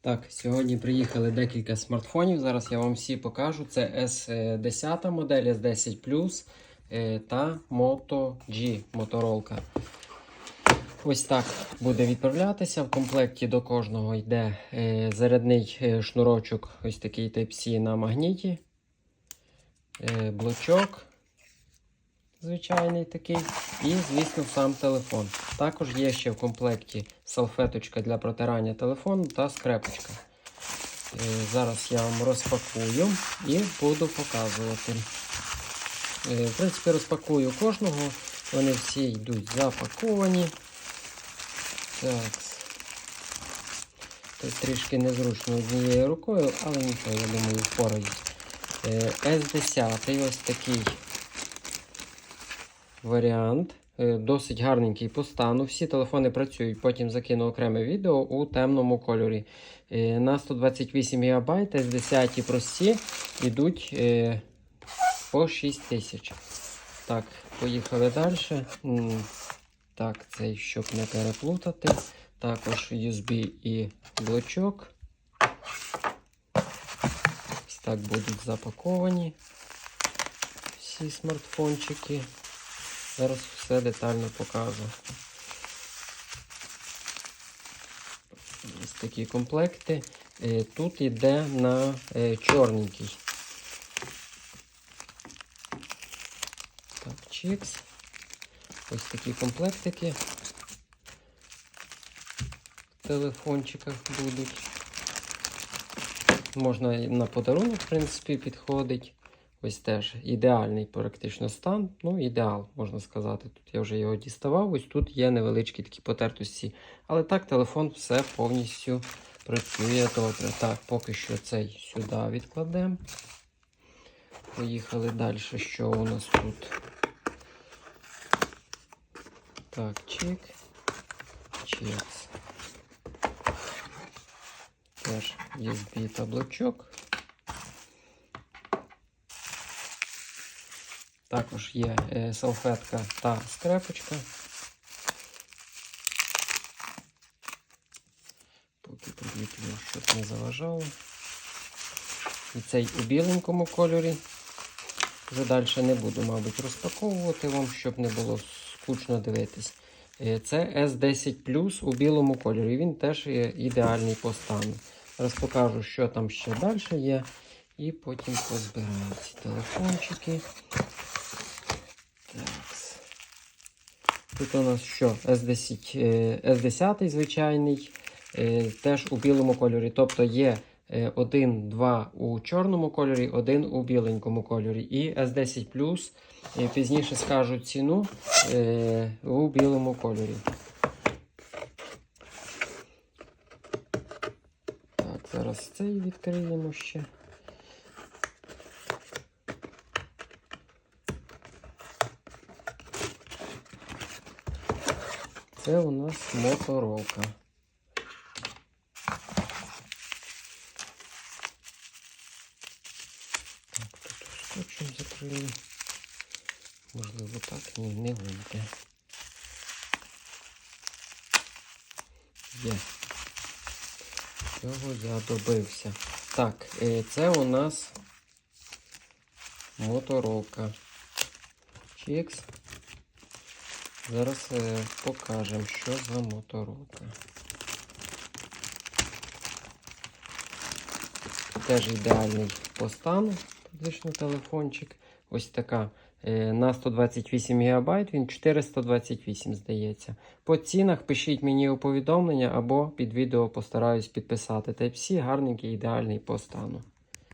Так, сьогодні приїхали декілька смартфонів. Зараз я вам всі покажу. Це S10 модель, S10 Plus е, та Moto G Моторолка. Ось так буде відправлятися. В комплекті до кожного йде е, зарядний е, шнурочок, ось такий Type-C на магніті, блочок звичайний такий, і, звісно, сам телефон. Також є ще в комплекті салфеточка для протирання телефону та скрепочка. Е, Зараз я вам розпакую і буду показувати. Е, В принципі, розпакую кожного. Вони всі йдуть запаковані. Так. Тут трішки незручно однією рукою, але нічого, я думаю, впораюсь. Е, S10 ось такий варіант. Е, Досить гарненький по стану. Всі телефони працюють. Потім закину окреме відео у темному кольорі. Е, На 128 ГБ S10 прості йдуть е, по 6 тисяч. Так, поїхали далі. Так, цей, щоб не переплутати. Також USB і блочок. Ось так будуть запаковані всі смартфончики. Зараз все детально покажу. Ось такі комплекти. Е, Тут йде на е, чорненький. Так, чікс. Ось такі комплектики. В телефончиках будуть. Можна на подарунок, в принципі, підходить. Ось теж ідеальний практично стан. Ну, ідеал, можна сказати. Тут я вже його діставав. Ось тут є невеличкі такі потертості. Але так, телефон все повністю працює добре. Так, поки що цей сюди відкладемо. Поїхали далі. Що у нас тут? Так, чек. Чекс. Теж USB та Також є е, салфетка та скрепочка. Поки прикріплю, щоб не заважало. І цей у біленькому кольорі. Вже далі не буду, мабуть, розпаковувати вам, щоб не було скучно дивитись. Е, Це S10 Plus у білому кольорі. Він теж є ідеальний по стану. Зараз покажу, що там ще далі є. І потім позбираю ці телефончики. Тут у нас що? S10, е, S10 звичайний, е, теж у білому кольорі. Тобто є е, один, два у чорному кольорі, один у біленькому кольорі. І S10 Plus, е, пізніше скажу ціну е, у білому кольорі. Так, зараз цей відкриємо ще. Це у нас моторолка. Так, тут скотчем закрили. Можливо, так ні, не вийде. Є. Цього я добився. Так, е, це у нас моторолка. Чікс. Зараз е, покажемо, що за моторолка. Теж ідеальний по стану, практично телефончик. Ось така. Е, на 128 ГБ, він 428, здається. По цінах пишіть мені у повідомлення або під відео постараюсь підписати. Type-C гарненький, ідеальний по стану.